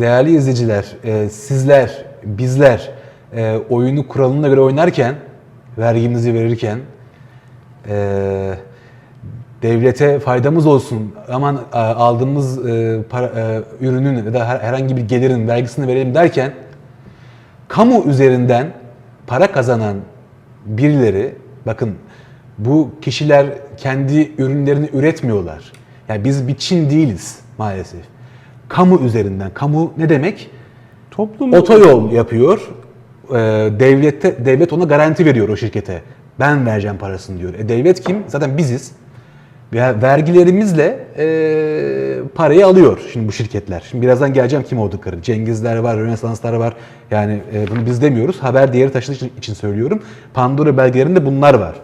değerli izleyiciler, e, sizler, bizler e, oyunu kuralına göre oynarken, vergimizi verirken, e, devlete faydamız olsun, aman aldığımız para, ürünün ya da her- herhangi bir gelirin vergisini verelim derken, kamu üzerinden para kazanan birileri, bakın bu kişiler kendi ürünlerini üretmiyorlar. Yani biz bir Çin değiliz maalesef. Kamu üzerinden. Kamu ne demek? Toplum Otoyol yapıyor. Ee, devlette devlet ona garanti veriyor o şirkete. Ben vereceğim parasını diyor. E, devlet kim? Zaten biziz. Ve vergilerimizle e, parayı alıyor şimdi bu şirketler. Şimdi birazdan geleceğim kim oldukları. Cengizler var, Rönesanslar var. Yani e, bunu biz demiyoruz. Haber değeri taşıdığı için, söylüyorum. Pandora belgelerinde bunlar var.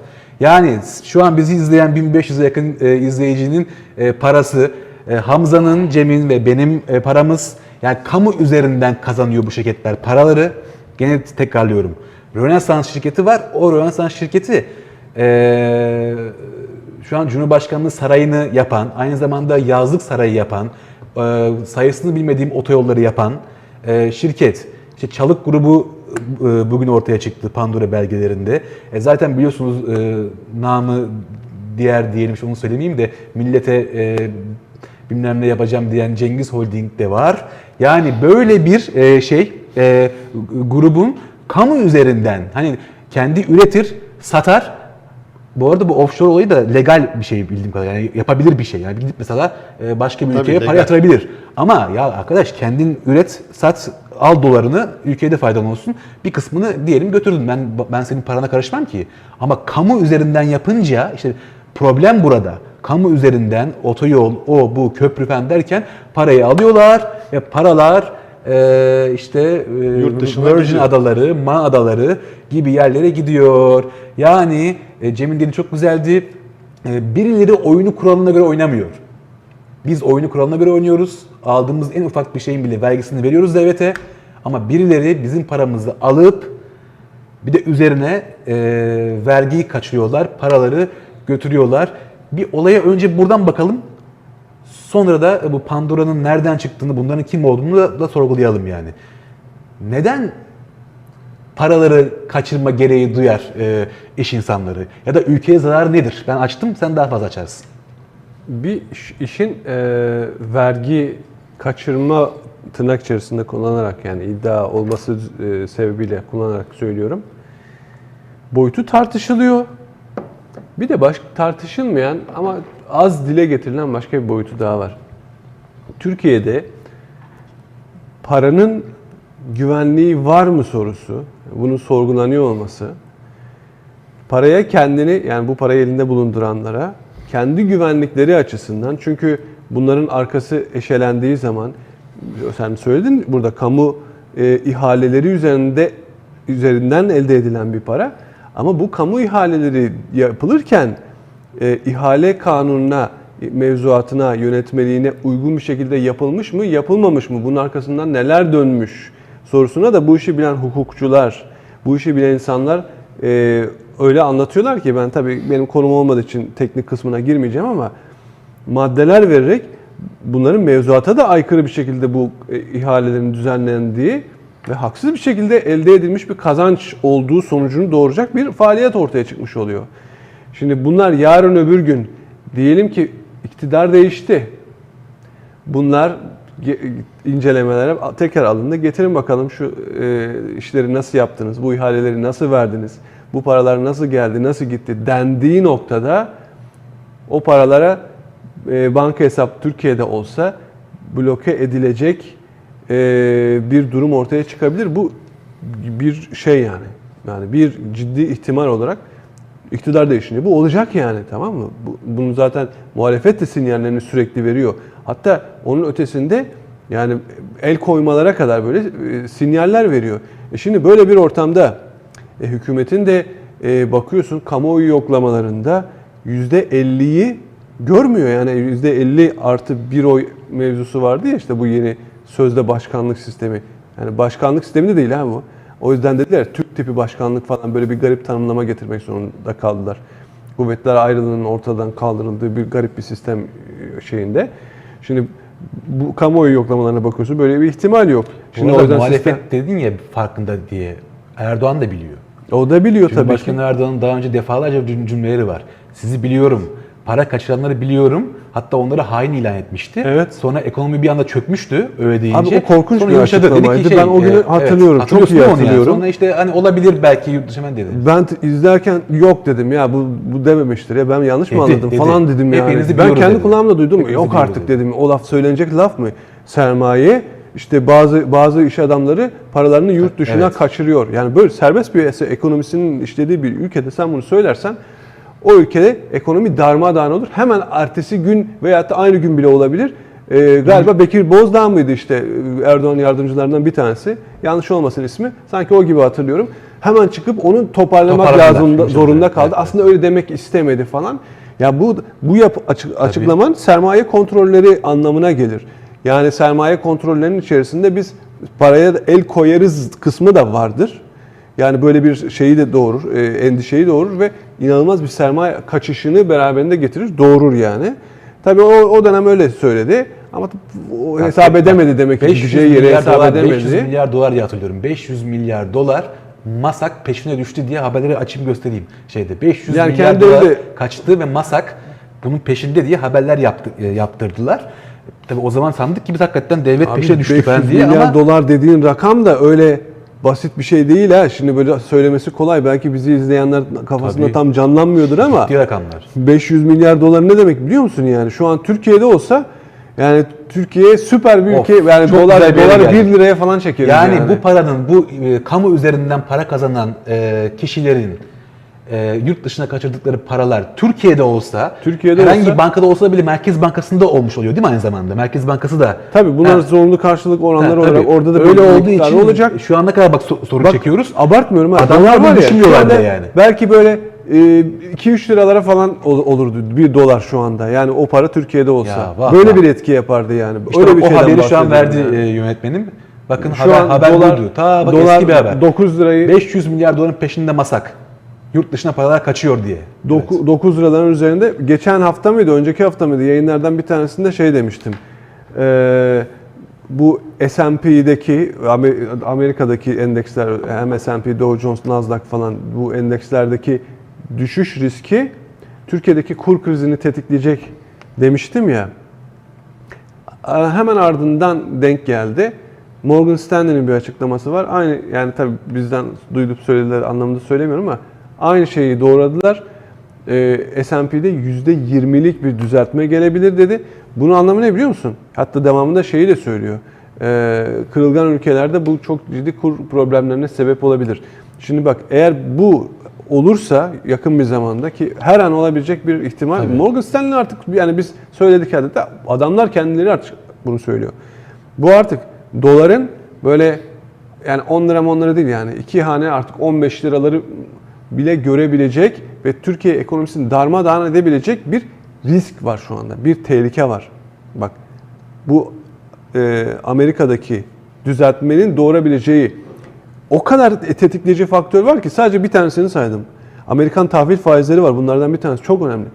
Yani şu an bizi izleyen 1500'e yakın e, izleyicinin e, parası, e, Hamza'nın, Cem'in ve benim e, paramız yani kamu üzerinden kazanıyor bu şirketler paraları. Gene tekrarlıyorum. Rönesans şirketi var. O Rönesans şirketi e, şu an Cumhurbaşkanlığı sarayını yapan, aynı zamanda yazlık sarayı yapan, sayısını bilmediğim otoyolları yapan şirket. İşte Çalık grubu bugün ortaya çıktı Pandora belgelerinde. E, zaten biliyorsunuz e, namı diğer diyelim onu söylemeyeyim de millete e, bilmem ne yapacağım diyen Cengiz Holding de var. Yani böyle bir e, şey e, grubun kamu üzerinden hani kendi üretir, satar. Bu arada bu offshore olayı da legal bir şey bildiğim kadarıyla. Yani yapabilir bir şey. Yani gidip mesela e, başka bir Tabii, ülkeye para yatırabilir. Ama ya arkadaş kendin üret, sat, al dolarını ülkeye de faydalı olsun. Bir kısmını diyelim götürdün. Ben ben senin parana karışmam ki. Ama kamu üzerinden yapınca işte problem burada. Kamu üzerinden otoyol, o bu köprü falan derken parayı alıyorlar ve paralar e, işte e, Yurt dışına Virgin gidiyor. adaları, Ma adaları gibi yerlere gidiyor. Yani e, Cem'in dediği çok güzeldi. E, birileri oyunu kuralına göre oynamıyor. Biz oyunu kuralına göre oynuyoruz. Aldığımız en ufak bir şeyin bile vergisini veriyoruz devlete. Ama birileri bizim paramızı alıp bir de üzerine e, vergiyi kaçırıyorlar, paraları götürüyorlar. Bir olaya önce buradan bakalım. Sonra da bu Pandora'nın nereden çıktığını, bunların kim olduğunu da, da sorgulayalım yani. Neden paraları kaçırma gereği duyar e, iş insanları? Ya da ülkeye zarar nedir? Ben açtım, sen daha fazla açarsın. bir iş- işin e, vergi kaçırma tırnak içerisinde kullanarak yani iddia olması e, sebebiyle kullanarak söylüyorum. Boyutu tartışılıyor. Bir de baş, tartışılmayan ama az dile getirilen başka bir boyutu daha var. Türkiye'de paranın güvenliği var mı sorusu, bunun sorgulanıyor olması, paraya kendini yani bu parayı elinde bulunduranlara kendi güvenlikleri açısından çünkü bunların arkası eşelendiği zaman sen söyledin burada kamu e, ihaleleri üzerinde üzerinden elde edilen bir para ama bu kamu ihaleleri yapılırken e, ihale kanununa e, mevzuatına, yönetmeliğine uygun bir şekilde yapılmış mı, yapılmamış mı? Bunun arkasından neler dönmüş sorusuna da bu işi bilen hukukçular, bu işi bilen insanlar e, öyle anlatıyorlar ki ben tabii benim konum olmadığı için teknik kısmına girmeyeceğim ama maddeler vererek bunların mevzuata da aykırı bir şekilde bu e, ihalelerin düzenlendiği ve haksız bir şekilde elde edilmiş bir kazanç olduğu sonucunu doğuracak bir faaliyet ortaya çıkmış oluyor. Şimdi bunlar yarın öbür gün diyelim ki iktidar değişti. Bunlar incelemelere tekrar alındı. Getirin bakalım şu e, işleri nasıl yaptınız, bu ihaleleri nasıl verdiniz, bu paralar nasıl geldi, nasıl gitti dendiği noktada o paralara e, banka hesap Türkiye'de olsa bloke edilecek bir durum ortaya çıkabilir. Bu bir şey yani. Yani bir ciddi ihtimal olarak iktidar değişince bu olacak yani tamam mı? Bu, bunu zaten muhalefet de sinyallerini sürekli veriyor. Hatta onun ötesinde yani el koymalara kadar böyle e, sinyaller veriyor. E şimdi böyle bir ortamda e, hükümetin de e, bakıyorsun kamuoyu yoklamalarında %50'yi görmüyor. Yani %50 artı bir oy mevzusu vardı ya işte bu yeni sözde başkanlık sistemi. Yani başkanlık sistemi de değil ha bu. O yüzden dediler Türk tipi başkanlık falan böyle bir garip tanımlama getirmek zorunda kaldılar. Kuvvetler ayrılığının ortadan kaldırıldığı bir garip bir sistem e, şeyinde. Şimdi bu kamuoyu yoklamalarına bakıyorsun böyle bir ihtimal yok. Şimdi o yüzden muhalefet sistem- dedin ya farkında diye. Erdoğan da biliyor. o da biliyor tabii ki. Erdoğan'ın daha önce defalarca cüm- cümleleri var. Sizi biliyorum. Para kaçıranları biliyorum. Hatta onları hain ilan etmişti. Evet. Sonra ekonomi bir anda çökmüştü öyle deyince. Abi o korkunç Sonra bir açıklamaydı. şey, Ben o günü e, hatırlıyorum, çok hatırlıyorsun iyi onu yani? hatırlıyorum. Sonra işte hani olabilir belki yurt dışı dedi. Ben izlerken yok dedim ya bu bu dememiştir ya ben yanlış mı Dedi, anladım dedi. falan dedim yani. Hepinizi Ben kendi dedi. kulağımla duydum. Hepinizi yok artık dedi. dedim. O laf söylenecek laf mı? Sermaye işte bazı bazı iş adamları paralarını yurt dışına Evet. kaçırıyor. Yani böyle serbest piyasa ekonomisinin işlediği bir ülkede sen bunu söylersen o ülkede ekonomi darmadağın olur. Hemen ertesi gün veyahut da aynı gün bile olabilir. Ee, galiba Bekir Bozdağ mıydı işte Erdoğan yardımcılarından bir tanesi. Yanlış olmasın ismi. Sanki o gibi hatırlıyorum. Hemen çıkıp onu toparlamak lazım yumuşadı. zorunda kaldı. Evet. Aslında öyle demek istemedi falan. Ya bu bu yap, açık, açıklaman sermaye kontrolleri anlamına gelir. Yani sermaye kontrollerinin içerisinde biz paraya el koyarız kısmı da vardır. Yani böyle bir şeyi de doğurur, e, endişeyi doğurur ve inanılmaz bir sermaye kaçışını beraberinde getirir, doğurur yani. Tabii o, o dönem öyle söyledi ama o hesap edemedi demek ki 500 gideceği yere milyar hesap dolar, edemedi. 500 milyar dolar diye hatırlıyorum. 500 milyar dolar Masak peşine düştü diye haberleri açayım göstereyim şeyde. 500 Yani milyar dolar de- kaçtı ve Masak bunun peşinde diye haberler yaptı, e, yaptırdılar. Tabii o zaman sandık ki biz hakikaten devlet Abi peşine düştü 500 falan diye milyar ama dolar dediğin rakam da öyle basit bir şey değil ha. Şimdi böyle söylemesi kolay. Belki bizi izleyenler kafasında Tabii. tam canlanmıyordur ama ciddi rakamlar. 500 milyar dolar ne demek biliyor musun yani? Şu an Türkiye'de olsa yani Türkiye süper bir Of, ülke. Yani çok dolar bir dolar 1 geldik. liraya falan çekeriz Yani, yani. bu paranın, bu e, kamu üzerinden para kazanan e, kişilerin e, yurt dışına kaçırdıkları paralar Türkiye'de olsa, Türkiye'de herhangi olsa- bankada olsa bile Merkez Bankası'nda olmuş oluyor değil mi aynı zamanda? Merkez Bankası da Tabii bunlar Ha. zorunlu karşılık oranları Ha, olarak tabii. orada da öyle olduğu için olacak. şu ana kadar bak so- sorun Bak, çekiyoruz. Abartmıyorum ha. Adamlar bunu düşünmüyorlar bile yani. Belki böyle e, 2-3 liralara falan ol- olurdu bir dolar şu anda. Yani o para Türkiye'de olsa. Ya, vah, böyle vah. bir etki yapardı yani. İşte Öyle bir o haberi şu an verdi yani. e, yönetmenim. Bakın Şu haber, an haber dolar, buydu. Ta bak dolar eski bir haber. 9 lirayı 500 milyar doların peşinde masak. Yurt dışına paralar kaçıyor diye. Doku- 9 liraların üzerinde. Geçen hafta mıydı, önceki hafta mıydı? Yayınlardan bir tanesinde şey demiştim. Ee, bu S&P'deki, Amer- Amerika'daki endeksler, hem S&P, Dow Jones, Nasdaq falan bu endekslerdeki düşüş riski Türkiye'deki kur krizini tetikleyecek demiştim ya. Aa, Hemen ardından denk geldi. Morgan Stanley'nin bir açıklaması var. Aynı yani tabii bizden duyup söylediler anlamında söylemiyorum ama aynı şeyi doğradılar. Ee, S&P'de %20'lik bir düzeltme gelebilir dedi. Bunun anlamı ne biliyor musun? Hatta devamında şeyi de söylüyor. Ee, kırılgan ülkelerde bu çok ciddi kur problemlerine sebep olabilir. Şimdi bak eğer bu olursa yakın bir zamanda ki her an olabilecek bir ihtimal. Tabii. Morgan Stanley artık yani biz söyledik adeta adamlar kendileri artık bunu söylüyor. Bu artık doların böyle yani 10 lira 10 lira değil yani iki hane artık 15 liraları bile görebilecek ve Türkiye ekonomisini darmadağın edebilecek bir risk var şu anda. Bir tehlike var. Bak bu e, Amerika'daki düzeltmenin doğurabileceği o kadar tetikleyici faktör var ki sadece bir tanesini saydım. Amerikan tahvil faizleri var. Bunlardan bir tanesi çok önemli.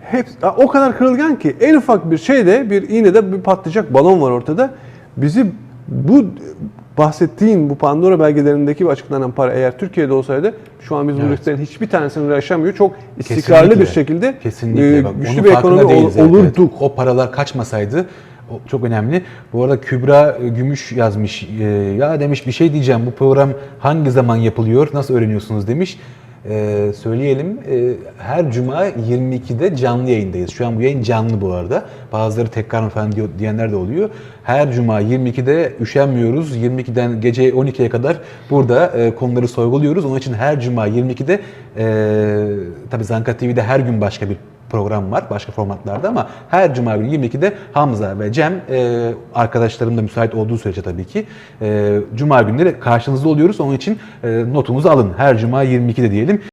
Hep o kadar kırılgan ki en ufak bir şeyde bir iğnede bir patlayacak balon var ortada. Bizi bu bahsettiğin bu Pandora belgelerindeki açıklanan para eğer Türkiye'de olsaydı şu an biz bu Evet. risklerin hiçbir tanesini yaşamıyor. Çok istikrarlı Kesinlikle. bir şekilde Kesinlikle. e, Bak, güçlü onun bir ekonomi ol- değiliz, evet, evet. olurduk. O paralar kaçmasaydı o çok önemli. Bu arada Kübra e, Gümüş yazmış. E, ya demiş bir şey diyeceğim. Bu program hangi zaman yapılıyor? Nasıl öğreniyorsunuz demiş. E, söyleyelim. E, her cuma 22'de canlı yayındayız. Şu an bu yayın canlı bu arada. Bazıları tekrar falan diyor, diyenler de oluyor. Her cuma 22'de üşenmiyoruz. 22'den gece 12'ye kadar burada e, konuları sorguluyoruz. Onun için her cuma 22'de e, tabii Zanka TV'de her gün başka bir program var başka formatlarda ama her cuma günü 22'de Hamza ve Cem e, arkadaşlarım da müsait olduğu sürece tabii ki e, cuma günleri karşınızda oluyoruz. Onun için e, notumuzu alın. Her cuma 22'de diyelim.